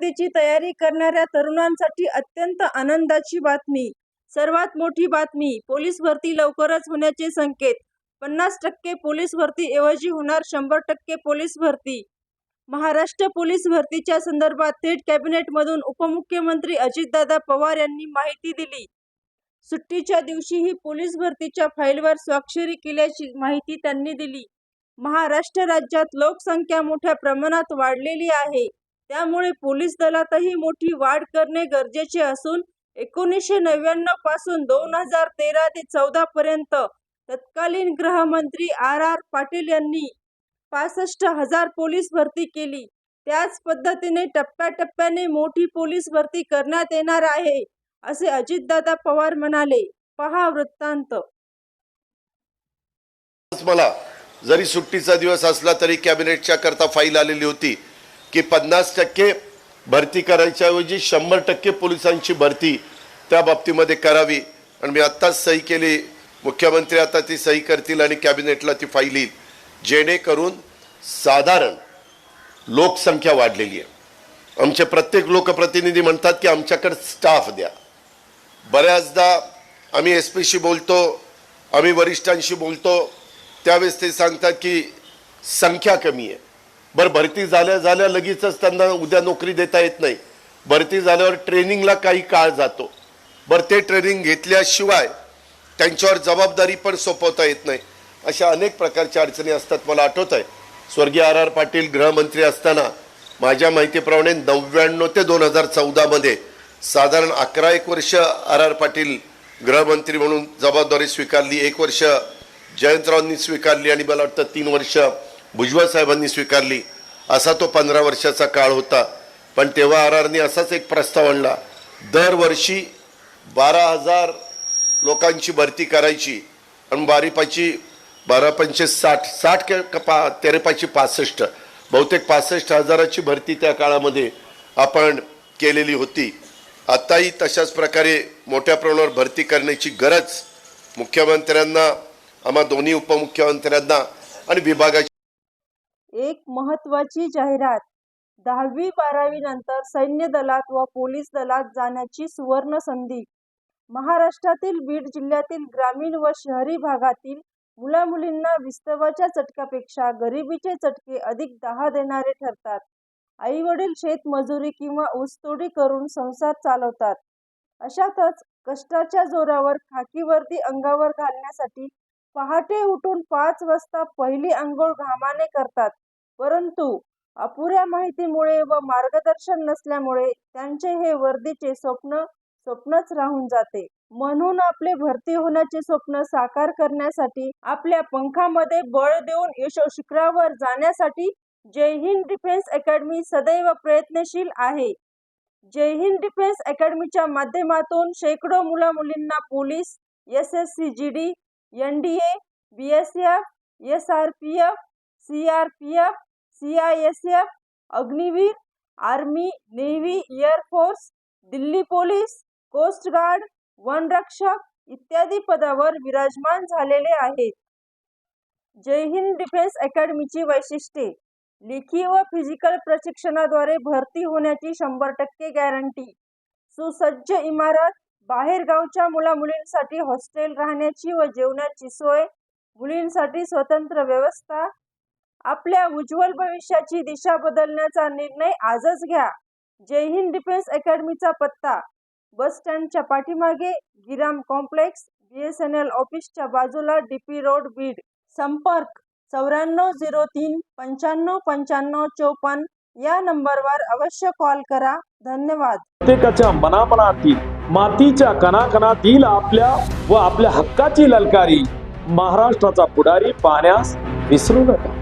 भरतीची तयारी करणाऱ्या तरुणांसाठी अत्यंत आनंदाची बातमी. सर्वात मोठी बातमी पोलीस भरती लवकरच होण्याचे संकेत. पन्नास टक्के पोलीस भरती ऐवजी होणार शंभर टक्के पोलीस भरती. महाराष्ट्र पोलीस भरतीच्या संदर्भात थेट कॅबिनेटमधून उपमुख्यमंत्री अजितदादा पवार यांनी माहिती दिली. सुट्टीच्या दिवशीही पोलीस भरतीच्या फाईलवर स्वाक्षरी केल्याची माहिती त्यांनी दिली. महाराष्ट्र राज्यात लोकसंख्या मोठ्या प्रमाणात वाढलेली आहे. त्यामुळे पोलीस दलातही मोठी वाढ करणे गरजेचे असून एकोणीसशे नव्याण्णवपासून दोन हजार तेरा ते चौदा पर्यंत तत्कालीन गृहमंत्री आर आर पाटील यांनी पासष्ट हजार पोलीस भरती केली. त्याच पद्धतीने टप्प्याटप्प्याने मोठी पोलीस भरती करण्यात येणार आहे असे अजितदादा पवार म्हणाले. पहा वृत्तांत. मला जरी सुट्टीचा दिवस असला तरी कॅबिनेटच्या करता फाईल आलेली होती. की पन्नास टक्के भरती करायच्याऐवजी शंभर टक्के पोलिसांची भरती त्या बाबतीमध्ये करावी. आणि मी आत्ताच सही केली. मुख्यमंत्री आता ती सही करतील आणि कॅबिनेटला ती फाईल येईल. जेणेकरून साधारण लोकसंख्या वाढलेली आहे. आमचे प्रत्येक लोकप्रतिनिधी म्हणतात की आमच्याकडे स्टाफ द्या. बऱ्याचदा आम्ही एस पीशी बोलतो आम्ही वरिष्ठांशी बोलतो. त्यावेळेस ते सांगतात की संख्या कमी आहे. बरं भरती झाल्या झाल्या लगेचच त्यांना उद्या नोकरी देता येत नाही. भरती झाल्यावर ट्रेनिंगला काही काळ जातो. बरं ते ट्रेनिंग घेतल्याशिवाय त्यांच्यावर जबाबदारी पण सोपवता येत नाही. अशा अनेक प्रकारच्या अडचणी असतात मला आठवत आहे स्वर्गीय आर आर पाटील गृहमंत्री असताना माझ्या माहितीप्रमाणे नव्याण्णव ते दोन हजार चौदामध्ये साधारण अकरा एक वर्ष आर आर पाटील गृहमंत्री म्हणून जबाबदारी स्वीकारली एक वर्ष जयंतरावांनी स्वीकारली आणि मला वाटतं तीन वर्ष भुजबळ साहेबांनी स्वीकारली. असा तो पंधरा वर्षाचा काळ होता. पण तेव्हा आर आरने असाच एक प्रस्ताव आणला. दरवर्षी बारा हजार लोकांची भरती करायची. आणि बारीपाची बारा पंचे साठ साठ के पा तेरेपाची पासष्ट. बहुतेक पासष्ट हजाराची भरती त्या काळामध्ये आपण केलेली होती. आत्ताही तशाच प्रकारे मोठ्या प्रमाणावर भरती करण्याची गरज मुख्यमंत्र्यांना आम्हा दोन्ही उपमुख्यमंत्र्यांना आणि विभागाची एक महत्वाची जाहिरात. दहावी बारावी नंतर सैन्य दलात व पोलीस दलात जाण्याची सुवर्ण संधी. महाराष्ट्रातील बीड जिल्ह्यातील ग्रामीण व शहरी भागातील मुला मुलींना विस्तवाच्या चटक्यापेक्षा गरिबीचे चटके अधिक दहा देणारे ठरतात. आई वडील शेतमजुरी किंवा ऊसतोडी करून संसार चालवतात. अशातच कष्टाच्या जोरावर खाकीवर्दी अंगावर घालण्यासाठी पहाटे उठून पाच वाजता पहिली आंघोळ घामाने करतात. परंतु अपुऱ्या माहितीमुळे व मार्गदर्शन नसल्यामुळे त्यांचे हे वर्दीचे स्वप्न स्वप्नच राहून जाते. म्हणून आपले भरती होण्याचे स्वप्न साकार करण्यासाठी आपल्या पंखामध्ये बळ देऊन यशो शिखरावर जाण्यासाठी जय हिंद डिफेन्स अकॅडमी सदैव प्रयत्नशील आहे. जय हिंद डिफेन्स अकॅडमीच्या माध्यमातून शेकडो मुला मुलींना police S S C G D N D A B S F S R P F C R P F C I S F Agniveer army navy air force Delhi police coast guard वनरक्षक इत्यादी पदावर विराजमान झालेले आहेत. जय Hind defence अकॅडमीची वैशिष्ट्ये लेखी व physical प्रशिक्षणाद्वारे भरती होण्याची शंभर टक्के गॅरंटी सुसज्ज इमारत बाहेरगावच्या मुला मुलींसाठी हॉस्टेल राहण्याची व जेवणाची सोय मुलींसाठी स्वतंत्र व्यवस्था आपल्या उज्ज्वल भविष्याची दिशा बदलण्याचा निर्णय आजच घ्या. जय हिंद डिफेन्स अकॅडमीचा पत्ता. बस स्टँडच्या पाठीमागे Giram complex B S N L ऑफिसच्या बाजूला डी पी रोड बीड. संपर्क चौऱ्याण्णव झिरो तीन पंच्याण्णव पंच्याण्णव चोपन्न या नंबरवर अवश्य कॉल करा. धन्यवाद. प्रत्येकाच्या मनामनातील मातीच्या कणाकणातील आपल्या व आपल्या हक्काची ललकारी. महाराष्ट्राचा पुढारी पाहण्यास विसरू नका.